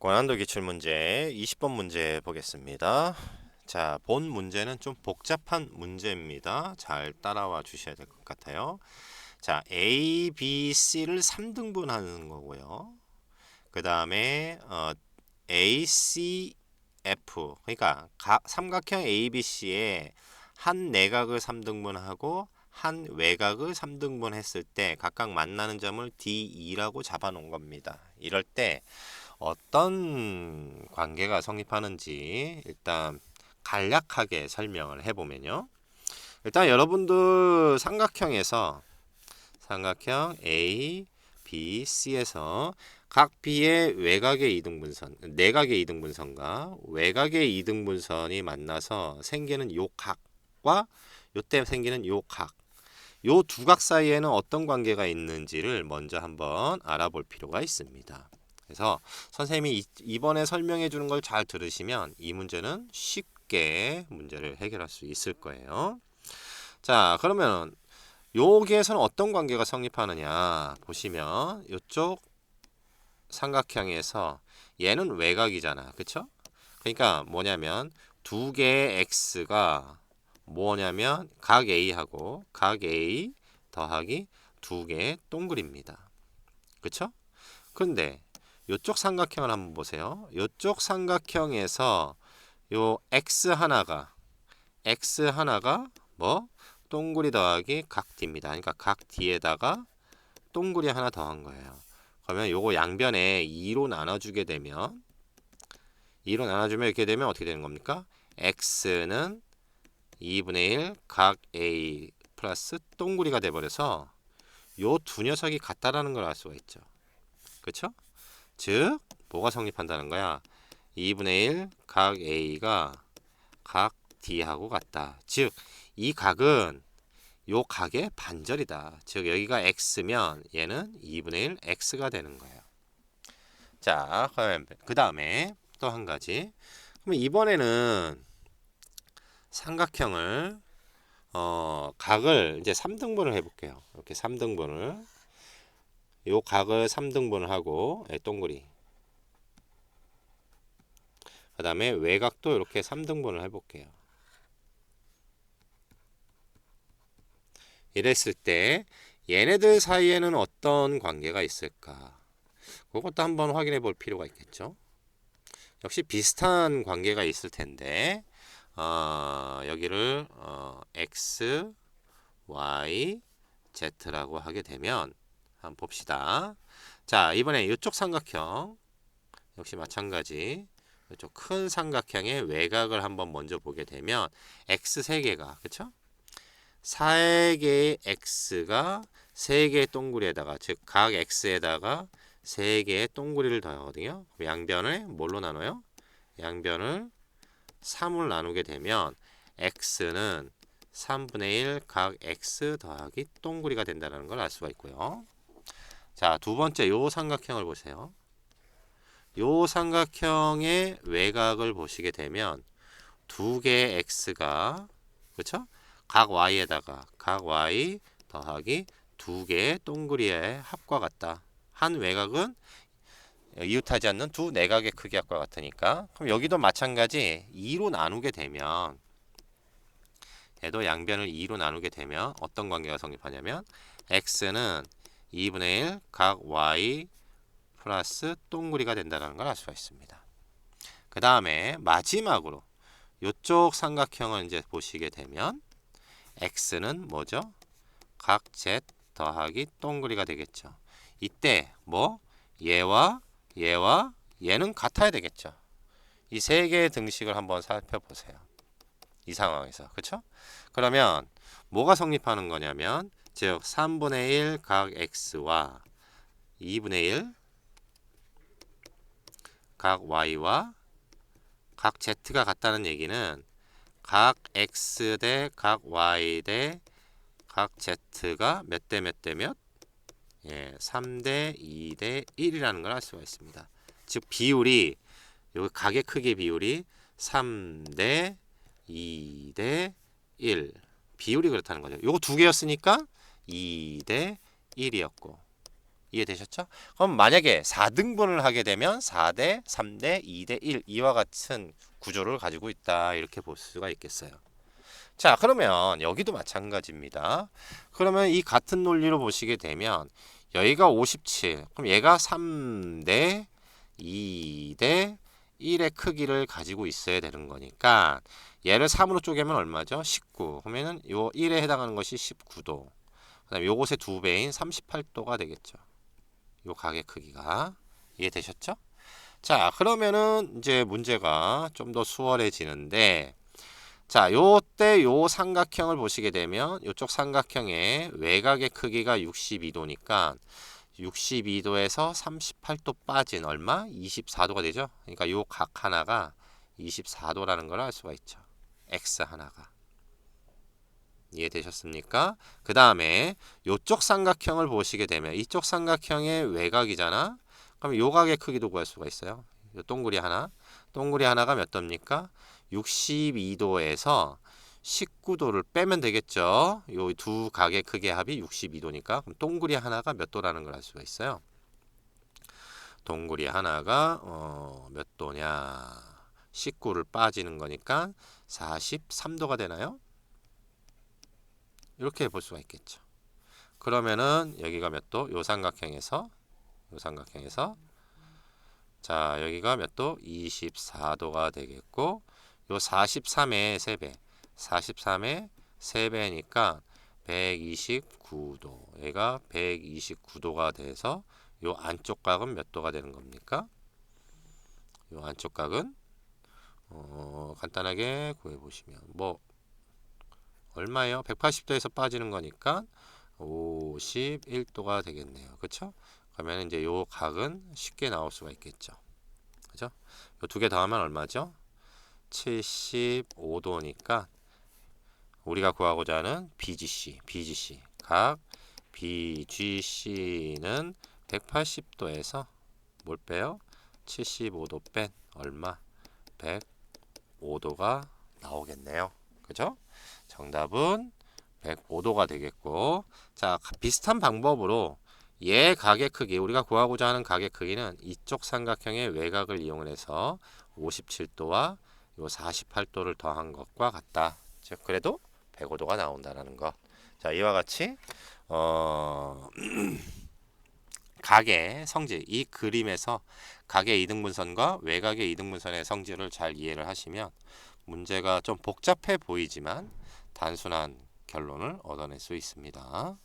고난도 기출문제 20번 문제 보겠습니다. 자, 본 문제는 좀 복잡한 문제입니다. 잘 따라와 주셔야 될 것 같아요. 자, A, B, C를 3등분하는 거고요. 그 다음에 어, A, C, F 그러니까 가, 삼각형 ABC에 한 내각을 3등분하고 한 외곽을 3등분 했을 때 각각 만나는 점을 D2라고 잡아놓은 겁니다. 이럴 때 어떤 관계가 성립하는지 일단 간략하게 설명을 해보면요. 일단 여러분들 삼각형에서 삼각형 A, B, C에서 각 B의 외곽의 이등분선, 내각의 이등분선과 외곽의 이등분선이 만나서 생기는 요 각과 요때 생기는 요 각, 요 두 각 사이에는 어떤 관계가 있는지를 먼저 한번 알아볼 필요가 있습니다. 그래서 선생님이 이번에 설명해 주는 걸 잘 들으시면 이 문제는 쉽게 문제를 해결할 수 있을 거예요. 자, 그러면 여기에서는 어떤 관계가 성립하느냐 보시면 이쪽 삼각형에서 얘는 외곽이잖아. 그쵸? 그러니까 뭐냐면 두 개의 x가 뭐냐면 각 A하고 각 A 더하기 두 개의 동글입니다. 그쵸? 근데 이쪽 삼각형을 한번 보세요. 이쪽 삼각형에서 요 x 하나가 x 하나가 뭐 동그리 더하기 각 d입니다. 그러니까 각 d에다가 동그리 하나 더한 거예요. 그러면 요거 양변에 2로 나눠주게 되면 2로 나눠주면 이렇게 되면 어떻게 되는 겁니까? x는 2분의 1 각 a 플러스 동그리가 돼버려서 요 두 녀석이 같다라는 걸 알 수가 있죠. 그렇죠? 즉 뭐가 성립한다는 거야? 2분의 1 각 A가 각 D하고 같다. 즉 이 각은 요 각의 반절이다. 즉 여기가 x면 얘는 2분의 1 x가 되는 거예요. 자, 그 다음에 또 한 가지. 그러면 이번에는 삼각형을 어, 각을 이제 3등분을 해볼게요. 이렇게 3등분을 요 각을 3등분을 하고 예, 동그리 그 다음에 외곽도 이렇게 3등분을 해볼게요. 이랬을 때 얘네들 사이에는 어떤 관계가 있을까? 그것도 한번 확인해 볼 필요가 있겠죠. 역시 비슷한 관계가 있을 텐데 어, 여기를 어, x, y, z라고 하게 되면 한번 봅시다. 자, 이번에 이쪽 삼각형 역시 마찬가지 이쪽 큰 삼각형의 외곽을 한번 먼저 보게 되면 x 3개가 그쵸? 4개의 x가 3개의 동그리에다가 즉 각 x에다가 3개의 동그리를 더하거든요. 양변을 뭘로 나눠요? 양변을 3을 나누게 되면 x는 3분의 1 각 x 더하기 동그리가 된다는 걸 알 수가 있고요. 자, 두 번째 요 삼각형을 보세요. 요 삼각형의 외곽을 보시게 되면 두 개의 x가 그렇죠? 각 y에다가 각 y 더하기 두 개의 동그리의 합과 같다. 한 외곽은 이웃하지 않는 두 내각의 크기 합과 같으니까 그럼 여기도 마찬가지 2로 나누게 되면 얘도 양변을 2로 나누게 되면 어떤 관계가 성립하냐면 x는 2분의 1 각 y 플러스 동그리가 된다는 걸 알 수가 있습니다. 그 다음에 마지막으로 이쪽 삼각형을 이제 보시게 되면 x는 뭐죠? 각 z 더하기 동그리가 되겠죠. 이때 뭐 얘와 얘와 얘는 같아야 되겠죠. 이 세 개의 등식을 한번 살펴보세요. 이 상황에서 그렇죠? 그러면 뭐가 성립하는 거냐면 즉 3분의 1 각 x와 2분의 1 각 y와 각 z가 같다는 얘기는 각 x 대 각 y 대 각 z가 몇 대 몇 대 몇? 예, 3대 2대 1이라는 걸 알 수가 있습니다. 즉 비율이 여기 각의 크기 비율이 3대 2대 1 비율이 그렇다는 거죠. 요거 두 개였으니까 2 대 1이었고 이해되셨죠? 그럼 만약에 4등분을 하게 되면 4대 3대 2대 1 이와 같은 구조를 가지고 있다 이렇게 볼 수가 있겠어요. 자 그러면 여기도 마찬가지입니다. 그러면 이 같은 논리로 보시게 되면 여기가 57 그럼 얘가 3대 2대 1의 크기를 가지고 있어야 되는 거니까 얘를 3으로 쪼개면 얼마죠? 19 그러면은 요 1에 해당하는 것이 19도 그 다음에 요것의 두 배인 38도가 되겠죠. 요 가게 크기가 이해되셨죠? 자 그러면은 이제 문제가 좀 더 수월해지는데 자 요때 요 삼각형을 보시게 되면 요쪽 삼각형의 외곽의 크기가 62도니까 62도에서 38도 빠진 얼마? 24도가 되죠. 그러니까 요 각 하나가 24도라는 걸 알 수가 있죠. x 하나가 이해되셨습니까? 그 다음에 요쪽 삼각형을 보시게 되면 이쪽 삼각형의 외곽이잖아. 그럼 요 각의 크기도 구할 수가 있어요. 요 동그리 하나, 동그리 하나가 몇 도입니까? 62도에서 19도를 빼면 되겠죠. 요 두 각의 크기의 합이 62도니까 그럼 동그리 하나가 몇 도라는 걸 알 수가 있어요. 동그리 하나가 어, 몇 도냐? 19를 빠지는 거니까 43도가 되나요? 이렇게 볼 수가 있겠죠. 그러면은 여기가 몇 도? 요 삼각형에서 요 삼각형에서 자 여기가 몇 도? 24도가 되겠고 요 43의 3배 43의 3배니까 129도 얘가 129도가 돼서 요 안쪽 각은 몇 도가 되는 겁니까? 요 안쪽 각은 어, 간단하게 구해 보시면 뭐 얼마예요? 180도에서 빠지는 거니까 51도가 되겠네요. 그렇죠? 그러면 이제 요 각은 쉽게 나올 수가 있겠죠. 그죠? 요 두 개 더하면 얼마죠? 75도니까 우리가 구하고자 하는 BGC, BGC 각 BGC는 180도에서 뭘 빼요? 75도 뺀 얼마? 105도가 나오겠네요. 그죠? 정답은 105도가 되겠고 자 비슷한 방법으로 얘 각의 크기 우리가 구하고자 하는 각의 크기는 이쪽 삼각형의 외곽을 이용해서 57도와 요 48도를 더한 것과 같다. 즉 그래도 105도가 나온다라는 거. 자 이와 같이 어 각의 성질 이 그림에서 각의 이등분선과 외곽의 이등분선의 성질을 잘 이해를 하시면 문제가 좀 복잡해 보이지만 단순한 결론을 얻어낼 수 있습니다.